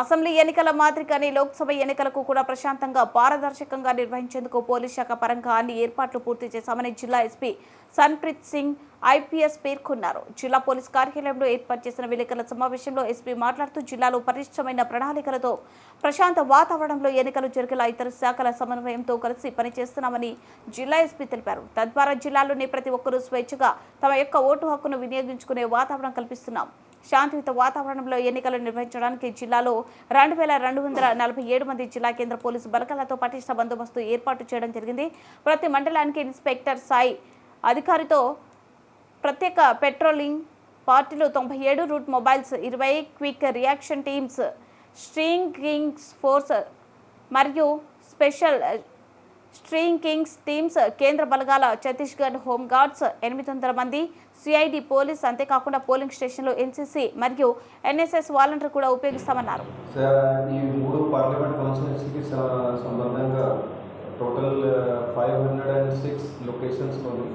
Assembly ఎన్నికల మాదిరిగానే లోక్సభ ఎన్నికలకు కూడా ప్రశాంతంగా పారదర్శకంగా నిర్వహించేందుకు పోలీస్ శాఖ పరంగా అన్ని ఏర్పాట్లు పూర్తి చేశామని జిల్లా ఎస్పీ సన్ప్రీత్ సింగ్ ఐపీఎస్ పేర్కొన్నారు. జిల్లా పోలీస్ కార్యాలయంలో ఏర్పాటు చేసిన విలేకరుల సమావేశంలో ఎస్పీ మాట్లాడుతూ జిల్లాలో పరిష్టమైన ప్రణాళికలతో ప్రశాంత వాతావరణంలో ఎన్నికలు జరిగేలా ఇతర శాఖల సమన్వయంతో కలిసి పనిచేస్తున్నామని జిల్లా ఎస్పీ తెలిపారు. తద్వారా జిల్లాలోని ప్రతి ఒక్కరూ స్వేచ్ఛగా తమ యొక్క ఓటు హక్కును వినియోగించుకునే వాతావరణం కల్పిస్తున్నాం. శాంతియుత వాతావరణంలో ఎన్నికలు నిర్వహించడానికి జిల్లాలో రెండు వేల రెండు వందల నలభై ఏడు మంది జిల్లా కేంద్ర పోలీసు బలగాలతో పటిష్ట బందోబస్తు ఏర్పాటు చేయడం జరిగింది. ప్రతి మండలానికి ఇన్స్పెక్టర్ సాయి అధికారితో ప్రత్యేక పెట్రోలింగ్ పార్టీలు తొంభై ఏడు రూట్ మొబైల్స్ ఇరవై quick reaction teams striking force మరియు స్పెషల్ స్ట్రీయింగ్ కింగ్స్ టీమ్స్ కేంద్ర బలగాల ఛత్తీస్గఢ్ హోంగార్డ్స్ ఎనిమిది వందల మంది సిఐడి పోలీస్ అంతేకాకుండా పోలింగ్ స్టేషన్లో ఎన్సీసీ మరియు ఎన్ఎస్ఎస్ వాలంటీర్ కూడా ఉపయోగిస్తామన్నారు. ఈ మూడు పార్లమెంట్ కాన్స్టిట్యూన్సీకి సంబంధంగా total five hundred and six లొకేషన్స్లోని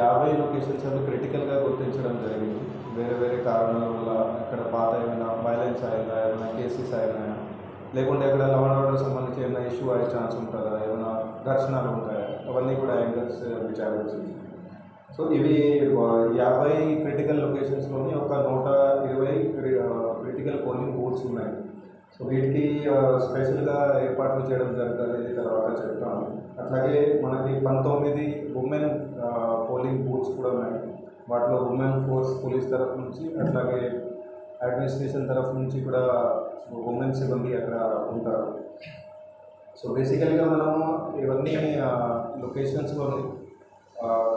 యాభై లొకేషన్స్ అవి క్రిటికల్గా గుర్తించడం జరిగింది. వేరే వేరే కారణాల వల్ల అక్కడ పాత ఏమైనా వైలెన్స్ అయినా ఏమైనా కేసెస్ అయినా లేకుంటే ఇక్కడ లా అండ్ ఆర్డర్ సంబంధించి ఏమైనా ఇష్యూ అయ్యే ఛాన్స్ ఉంటుందా దర్శనాలు ఉంటాయి. అవన్నీ కూడా యాంగిల్స్ విచారించింది సో ఇవి యాభై క్రిటికల్ లొకేషన్స్లోని ఒక నూట ఇరవై క్రిటికల్ పోలింగ్ బూత్స్ ఉన్నాయి. సో వీటికి స్పెషల్గా ఏర్పాట్లు చేయడం జరుగుతుంది తర్వాత చెప్తాను. అట్లాగే మనకి పంతొమ్మిది ఉమెన్ పోలింగ్ బూత్స్ కూడా ఉన్నాయి. వాటిలో ఉమెన్ ఫోర్స్ పోలీస్ తరఫు నుంచి అట్లాగే అడ్మినిస్ట్రేషన్ తరఫు నుంచి కూడా ఉమెన్ సిబ్బంది అక్కడ ఉంటారు. సో బేసికల్గా మనము ఇవన్నీ లొకేషన్స్లోని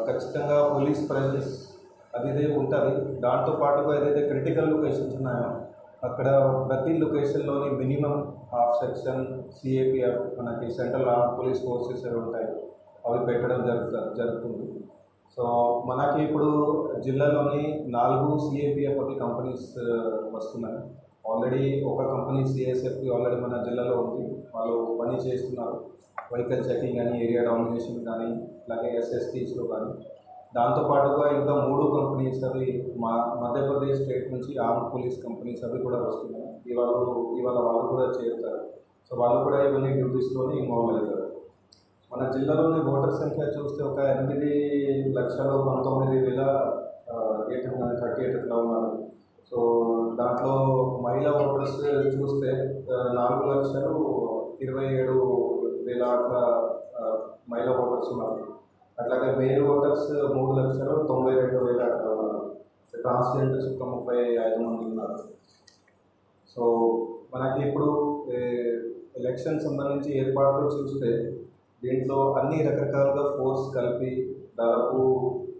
ఖచ్చితంగా పోలీస్ ప్రెజెన్స్ అది ఉంటుంది. దాంతో పాటుగా ఏదైతే క్రిటికల్ లొకేషన్స్ ఉన్నాయో అక్కడ ప్రతి లొకేషన్లోని మినిమం హాఫ్ సెక్షన్ సిఏపిఎఫ్ మనకి సెంట్రల్ ఆర్మ్ పోలీస్ ఫోర్సెస్ అవి ఉంటాయి. అవి పెట్టడం జరుగుతుంది జరుగుతుంది. సో మనకి ఇప్పుడు జిల్లాలోని నాలుగు సిఏపిఎఫ్ కంపెనీస్ వస్తున్నాయి. ఆల్రెడీ ఒక కంపెనీ సిఎస్ఎఫ్కి ఆల్రెడీ మన జిల్లాలో ఉంది వాళ్ళు పని చేస్తున్నారు. వెహికల్ చెకింగ్ కానీ ఏరియా డామినేషన్ కానీ అలాగే ఎస్ఎస్టీస్లో కానీ. దాంతోపాటుగా ఇంకా మూడు కంపెనీస్ అవి మా మధ్యప్రదేశ్ స్టేట్ నుంచి ఆర్మ్ పోలీస్ కంపెనీస్ అవి కూడా వస్తున్నాయి. ఇవాళ ఇవాళ వాళ్ళు కూడా చేరుతారు. సో వాళ్ళు కూడా ఇవన్నీ డ్యూటీస్లోనే ఇన్వాల్వ్ అవుతారు. మన జిల్లాలోని ఓటర్ సంఖ్య చూస్తే ఒక ఎనిమిది లక్షల పంతొమ్మిది వేల ఎయిట్ హండ్రెడ్ థర్టీ ఎయిట్ అట్లా ఉన్నారు. సో దాంట్లో మహిళా ఓటర్స్ చూస్తే నాలుగు లక్షలు ఇరవై ఏడు వేల అట్లా మహిళా ఓటర్స్ ఉన్నారు. అట్లాగే మేల్ ఓటర్స్ మూడు లక్షలు తొంభై రెండు వేల అట్లా ఉన్నారు. ట్రాన్స్జెండర్స్ ఒక ముప్పై ఐదు మంది ఉన్నారు. సో మనకి ఇప్పుడు ఎలక్షన్ సంబంధించి ఏర్పాట్లు చూస్తే దీంట్లో అన్ని రకరకాలుగా ఫోర్స్ కలిపి దాదాపు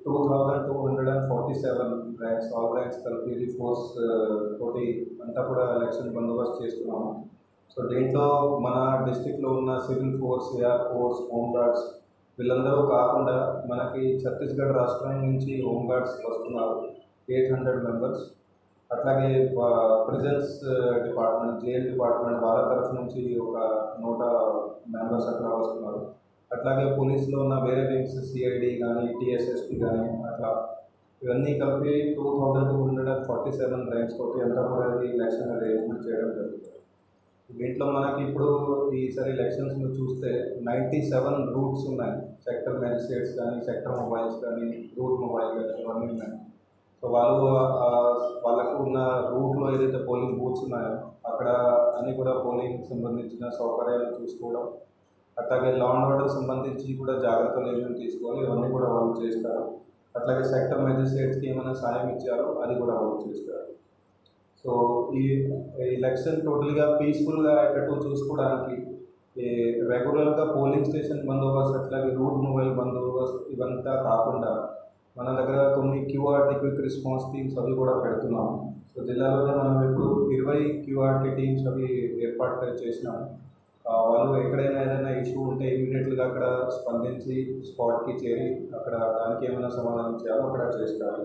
two thousand two hundred and forty seven ranks all ranks కలిపి ఇది ఫోర్స్ uh, తోటి అంతా కూడా ఎలక్షన్ బందోబస్తు చేస్తున్నాము. సో దీంట్లో మన డిస్టిక్లో ఉన్న civil force air force home guards వీళ్ళందరూ కాకుండా మనకి ఛత్తీస్గఢ్ రాష్ట్రం నుంచి హోమ్ గార్డ్స్ వస్తున్నారు. ఎయిట్ హండ్రెడ్ మెంబర్స్ అట్లాగే ప్రిజన్స్ డిపార్ట్మెంట్ జైల్ డిపార్ట్మెంట్ వాళ్ళ తరఫు నుంచి ఒక నూట మెంబర్స్ అట్లా వస్తున్నారు. అట్లాగే పోలీస్లో ఉన్న వేరే వింగ్స్ సిఐడి కానీ టీఎస్ఎస్పి కానీ అట్లా ఇవన్నీ కలిపి two thousand two hundred and forty seven ranks తోటి ఎంత కూడా ఎలక్షన్ అరేంజ్మెంట్ చేయడం జరుగుతుంది. దీంట్లో మనకి ఇప్పుడు ఈసారి ఎలక్షన్స్లో చూస్తే నైంటీ సెవెన్ రూట్స్ ఉన్నాయి. సెక్టర్ మ్యాజిస్ట్రేట్స్ కానీ సెక్టర్ మొబైల్స్ కానీ రూట్ మొబైల్ కానీ ఇవన్నీ ఉన్నాయి. సో వాళ్ళు వాళ్ళకు ఉన్న రూట్లో ఏదైతే పోలింగ్ బూత్స్ ఉన్నాయో అక్కడ అన్నీ కూడా పోలింగ్ సంబంధించిన సౌకర్యాలు చూసుకోవడం అట్లాగే లా అండ్ ఆర్డర్ సంబంధించి కూడా జాగ్రత్తలు ఏమైనా తీసుకోవాలి ఇవన్నీ కూడా వాళ్ళు చేస్తారు. అట్లాగే సెక్టర్ మెజిస్ట్రేట్స్కి ఏమైనా సాయం ఇచ్చారో అది కూడా వాళ్ళు చేస్తారు. సో ఈ ఎలక్షన్ టోటల్గా పీస్ఫుల్గా అయ్యేటట్టు చూసుకోవడానికి ఈ రెగ్యులర్గా పోలింగ్ స్టేషన్ బందోబస్తు అట్లాగే రూట్ మొబైల్ బందోబస్తు ఇవంతా కాకుండా మన దగ్గర కొన్ని క్యూఆర్టీ క్విక్ రెస్పాన్స్ టీమ్స్ అవి కూడా పెడుతున్నాం. సో జిల్లాలోనే మనం ఇప్పుడు ఇరవై క్యూఆర్టీ టీమ్స్ అవి ఏర్పాటు చేసినాం. వాళ్ళు ఎక్కడైనా ఏదైనా ఇష్యూ ఉంటే ఇమీడియట్గా అక్కడ స్పందించి స్పాట్కి చేరి అక్కడ దానికి ఏమైనా సమాధానం చేయాలో అక్కడ చేస్తారు.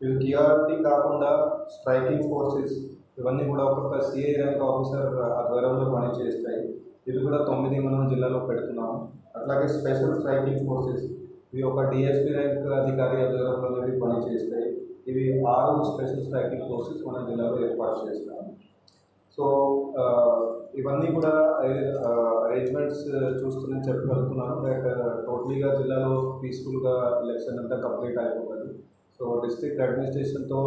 ఇవి టీఆర్టీ కాకుండా స్ట్రైకింగ్ ఫోర్సెస్ ఇవన్నీ కూడా ఒక్కొక్క సిఐ ర్యాంక్ ఆఫీసర్ ఆధ్వర్యంలో పనిచేస్తాయి. ఇవి కూడా తొమ్మిది మనం జిల్లాలో పెడుతున్నాము అట్లాగే స్పెషల్ స్ట్రైకింగ్ ఫోర్సెస్ ఇవి ఒక డిఎస్పీ ర్యాంక్ అధికారి ఆధ్వర్యంలో ఇవి పనిచేస్తాయి. ఇవి ఆరు స్పెషల్ స్ట్రైకింగ్ ఫోర్సెస్ మన జిల్లాలో ఏర్పాటు చేస్తాము. సో ఇవన్నీ కూడా అరేంజ్మెంట్స్ చూస్తూనే చెప్పగలుగుతున్నాను. లైక్ టోటలీగా జిల్లాలో పీస్ఫుల్గా ఎలక్షన్ అంతా కంప్లీట్ అయిపోతుంది సో డిస్ట్రిక్ట్ అడ్మినిస్ట్రేషన్తో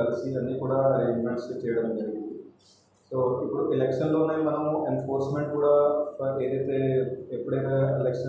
కలిసి అన్నీ కూడా అరేంజ్మెంట్స్ చేయడం జరిగింది. సో ఇప్పుడు ఎలక్షన్లోనే మనము ఎన్ఫోర్స్మెంట్ కూడా ఏదైతే ఎప్పుడైతే ఎలక్షన్